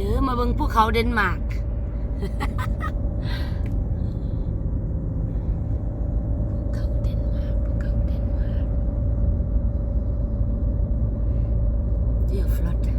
ด้อมาเบิ่งภูเขาเดนมาร์ก ภูเขาเดนมาร์กภูเขาเดนมาร์กเดี๋ยวฟลอต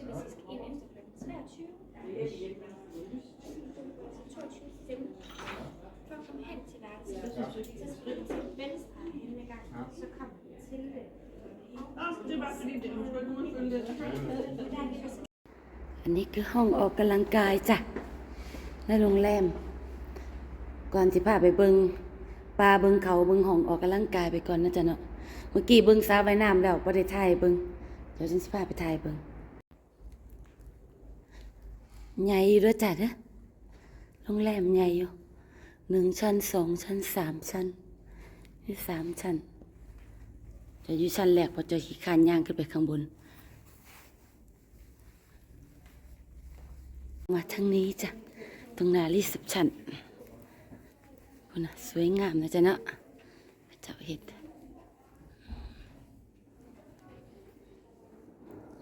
Det vil sige, skal ind efter kl. 23. 22, 15. For at komme hen til værelset, så skriv til venstre hen ad gangen, så kom til det. Det var fordi, det var sgu ikke nogen følge det. Der ligger så อันนี้คือห้องออกกำลังกายจ้ะในโรงแรม ก่อนสิพาไปเบิงปลาเบิงเขาเบิงห้องออกกำลังกายไปก่อนนะจ๊ะเนาะ เมื่อกี้เบิงสาวว่ายน้ำแล้วบ่ได้ถ่ายเบิงเดี๋ยวฉันสิพาไปถ่ายเบิงใหญ่อยู่ด้อจ้ะเด้อโรงแรมใหญ่อยู่หนึ่งชั้นสองชั้นสามชั้นนี่สามชั้น อยู่ชั้นแรกพอจะขี่คานย่างขึ้นไปข้างบน มาทางนี้จ้ะ ตรงนารีเซพชันคุณนะสวยงามนะจ๊ะเนาะเจ้าเห็ด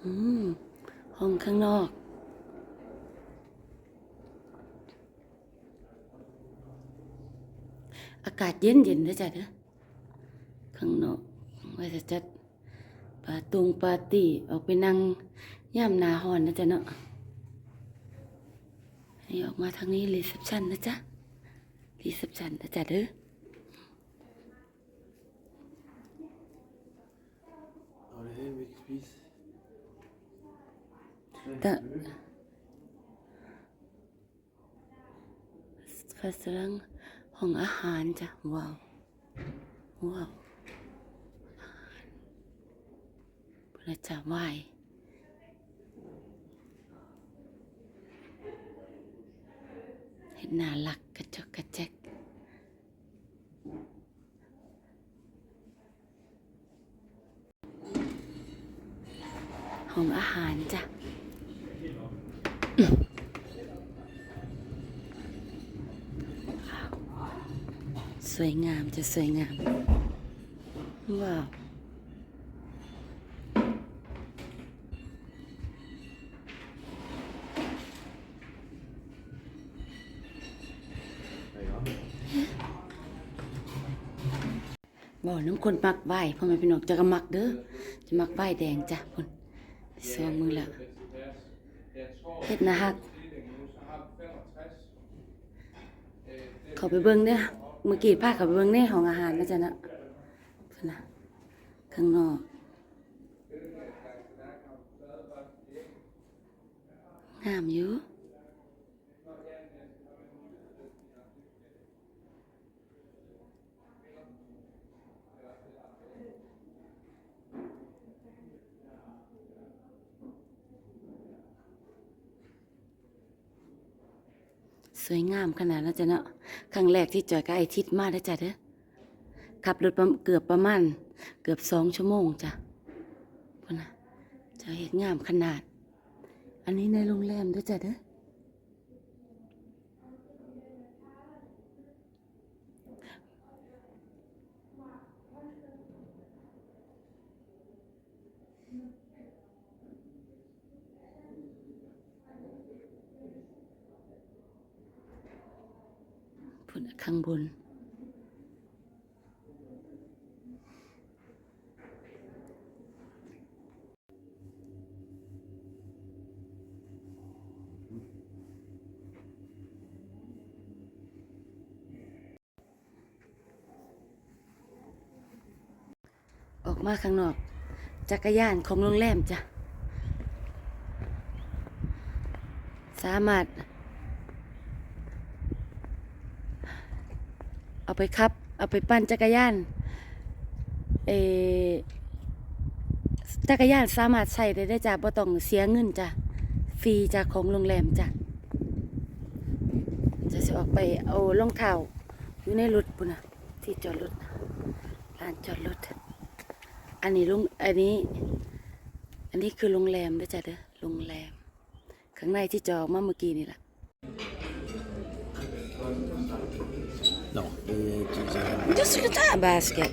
อืมห้องข้างนอกอากาศเย็นเย็นๆนะจ๊ะเด้อข้างนอก ว่าจะจัดปาตุงปาร์ตี้ออกไปนั่งย่ามหนาหอนนะจ๊ะเนาะให้ออกมาทางนี้รีเซพชันนะจ๊ะรีเซพชันนะจ๊ะเด้อ Og det her, vi kan spise. แต่ฟาสรังห้องอาหารจ้ะว้าวว้าวอาหาร พระจ้าไหวเห็นน่ารักกระจกกระแจกห้องอาหารจ้ะสวยงามจะสวยงาม ว้าว น้ำคนมักไหวพ่อแม่พี่น้องจะก็มักเด้อจะมักไหวแดงจ้ะพุ่นสองมือละเฮ็ดนะฮักเขาไปเบิ่งเนี่ยเมื่อกี้พาเขาไปเบิ่งในห้องอาหารนะจ๊ะนะนะข้างนอกงามอยู่ สวยงามขนาดนั้นจ้ะเนาะครั้งแรกที่จอยกับไอทิดมาได้จ้ะเด้อขับรถประเกือบประมาณเกือบสองชั่วโมงจ้ะพุ่นนะจะเห็นงามขนาด อันนี้ในโรงแรมด้วยจ้ะเด้อ ข้างบน ออกมาข้างนอก จักรยานของโรงแรมจ้ะ สามารถ เอา ไปขับ เอาไปปั่นจักรยานเออจักรยานสามารถใช้ได้ได้จ้ะบ่ต้องเสียเงินจ้ะฟรีจากของโรงแรมจ้ะจะสิออกไปเอารองเท้าอยู่ในรถปุ่นนะที่จอดรถลานจอดรถอันนี้โรงอันนี้ อันนี้คือโรงแรมด้อจ้ะเด้อโรงแรม ข้างในที่จอดมาเมื่อกี้นี่แหละ No. Just look at that basket.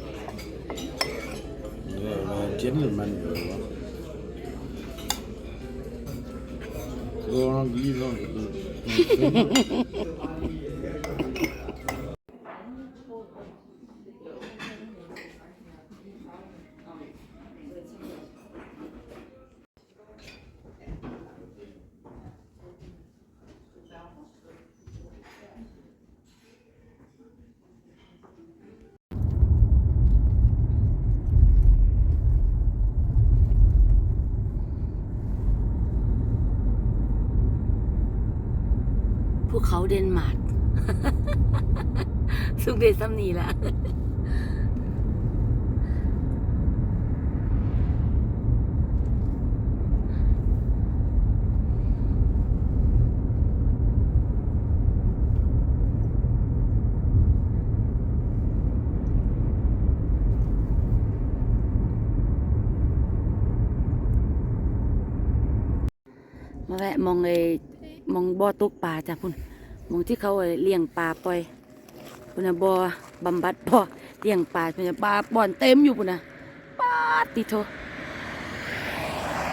You're a gentleman. Go on, leave on. เดนมาร์กสุกเดซัมนีละมาแวะมองไอ้มองบ่อตกปลาจ้ะพุ่น มองที่เขาไอ้เลี้ยงปลาปล่อยพุ่นบ่อบำบัดบอเลี้ยงปลาพุ่นน่ะปลาบ่อนเต็มอยู่พุ่นนะปลาติโท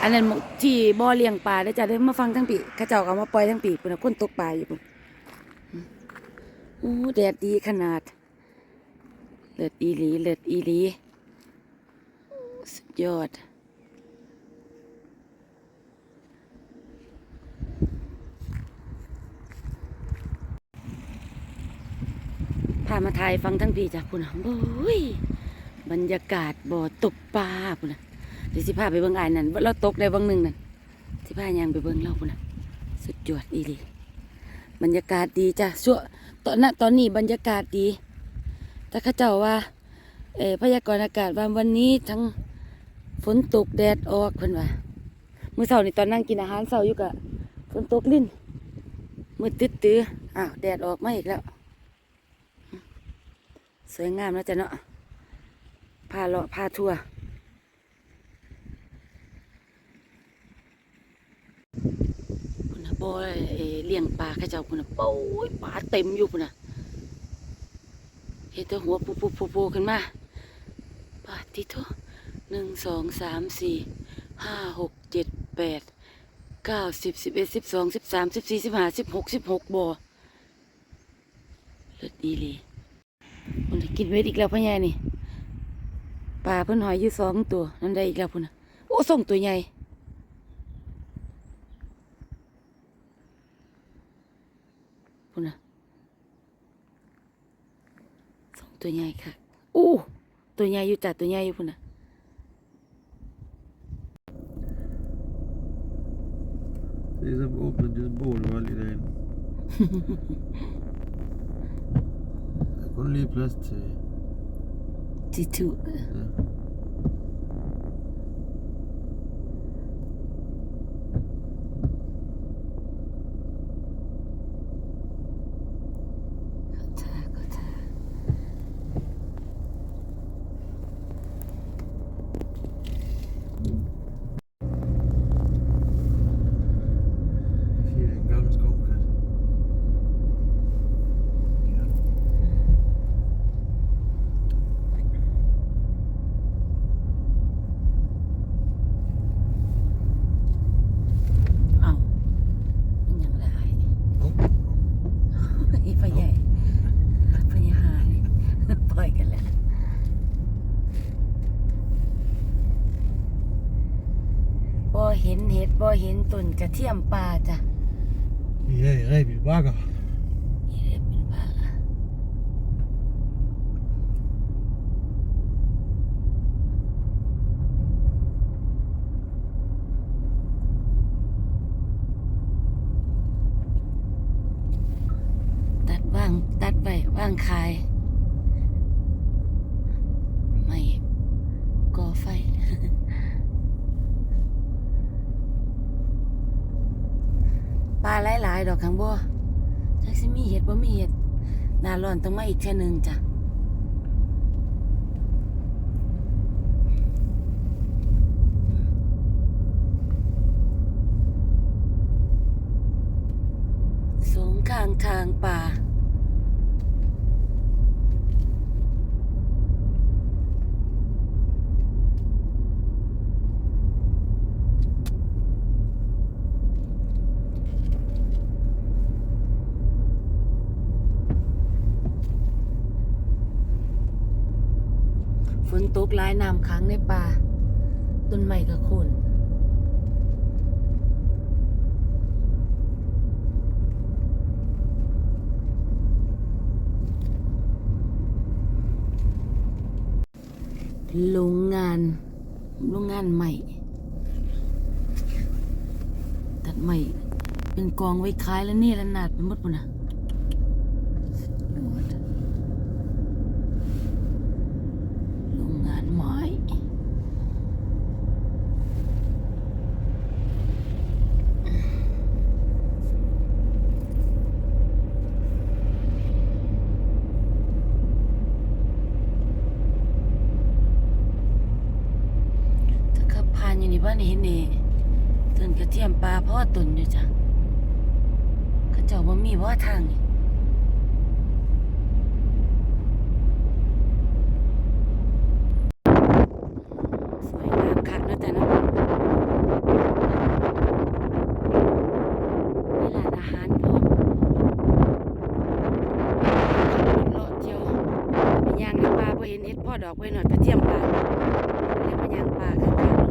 อันนั้นที่บ่อเลี้ยงปลาได้จ้ะได้มาฟังทั้งปีข้าเจ้าก็เอามาปล่อยทั้งปีพุ่นน่ะคนตกปลาอยู่พุ่นอืมอู้แดดดีขนาด เลิศอีหลีเลิศอีหลีสุดยอด พามาถ่ายฟังทั้งพี่จ้ะพุ่นะโอ้ยบรรยากาศบ่อตกปลาพุ่นน่ะเดี๋ยวสิพาไปเบิ่งอ่านนั่นเราตกได้เบางหนึ่งนั่นสิพายังไปเบิ่งเราพุ่นะสุดยอดอีหลีบรรยากาศดีจ้ะช่วตอนนั้นตอนนี้บรรยากาศดี แต่ข้าเจ้าว่าเอพยากรณ์อากาศว่าวันนี้ทั้งฝนตกแดดออกเพิ่นว่ามือเช้านี่ตอนนั่งกินอาหารเช้าอยู่กะฝนตกลิ้นมืดตึ๊ดตื้ออ้าวแดดออกมาอีกแล้ว สวยงามนะจ๊ะเนาะพาเลาะพาทัวร์คุณนะบอยเลี้ยงปลาข้าเจ้าคุณนะโอ้ยปลาเต็มอยู่คุณนะเห็นแต่หัวปูปูปูปูขึ้นมาปลาที่ทัหนึ่งสองสามสี่ห้าหกเจ็ดแปดเก้าสิบสิบเอ็ดสิบสองสิบสามสิบสี่สิบห้าสิบหกสิบหกบ่อเลิศดีเลย มันได้กินเวทอีกแล้วพ่อใหญ่นี่ปลาเพิ่นหอยอยู่สองตัวนั่นได้อีกแล้วพุ่นน่ะโอ้ส่งตัวใหญ่พุ่นน่ะส่งตัวใหญ่ค่ะอู้ตัวใหญ่อยู่จ้ะตัวใหญ่อยู่พุ่นน่ะ Det är som öppnat ett bålvalg i den. Jag kunde lite plats till... จิ ตุ Ja. เขา เห็นเห็ดบ่เห็นต้นกระเทียมป่าจ้ะ Jej, ej, bilbaga. นี่เลยเป็นว่าตัดว่างตัดไปว่างคาย ดอกขังบัวจักสิมีเห็ดบ่มีเห็ดหนาร้อนต้องมาอีกเท่หนึงจ้ะสงข้างทางป่า ฝ นตกหลายน้ำค้างในป่าต้นไม้ก็โคนโรงงานโรงงานใหม่ ตัดใหม่ เป็นกองไว้ขายแล้วนี่ละนาดไปหมดปุ่นนะโรงงานไม้ ถ้าขับผ่านอยู่นี่บ้านนี่เห็นนี่ ต้นกระเทียมปลาเพราะว่าต้นอยู่จ้ะเขาเจ้าบ่มีว่าทางนี่สวยงามคักเนาะแต่เนาะมีร้านอาหารพร้อมขับรถเลาะเที่ยวไปย่างป่าบ่เห็นเห็ดพ่อดอกไว้หน่อยกระเทียมปลาเลยมาย่างปลาข้างๆ